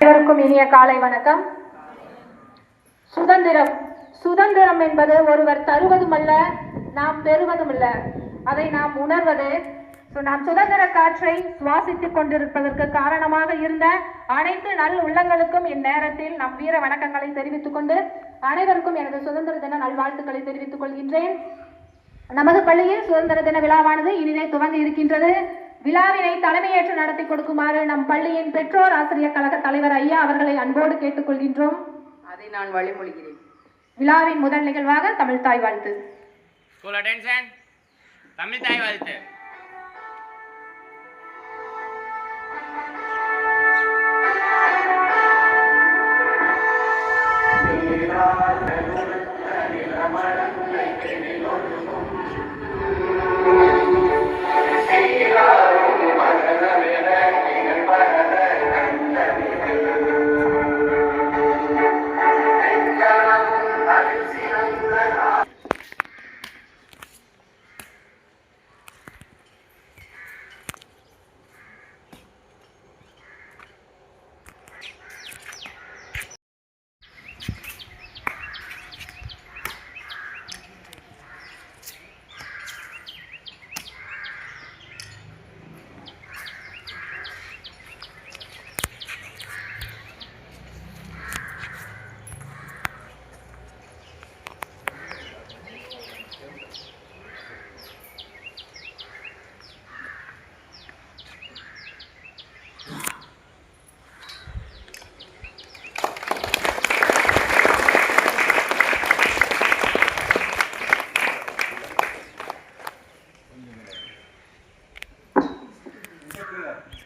அனைவருக்கும் இனிய காலை வணக்கம். சுதந்திரம் சுதந்திரம் என்பது ஒருவர் தருவதும் அல்ல நாம் பெறுவதும் அல்ல அதை நாம் உணர்வது. நாம் சுதந்திர காற்றை சுவாசித்துக் கொண்டிருப்பதற்கு காரணமாக இருந்த அனைத்து நல் உள்ளங்களுக்கும் இந்நேரத்தில் நம் வீர வணக்கங்களை தெரிவித்துக் கொண்டு அனைவருக்கும் எனது சுதந்திர தின நல்வாழ்த்துக்களை தெரிவித்துக் கொள்கின்றேன். நமது பள்ளியில் சுதந்திர தின விழாவானது இனிதே துவங்க இருக்கின்றது. விழாவினை தலைமையேற்று நடத்தி கொடுக்குமாறு நம் பள்ளியின் பெற்றோர் ஆசிரியர் கழக தலைவர் ஐயா அவர்களை அன்போடு கேட்டுக்கொள்கின்றோம். அதை நான் வழிமொழிகிறேன். விழாவின் முதல் நிகழ்வாக தமிழ் தாய் வாழ்த்து. ஸ்கூல் அட்டென்ஷன் தமிழ் தாய் வாழ்த்து.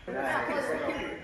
Obrigado.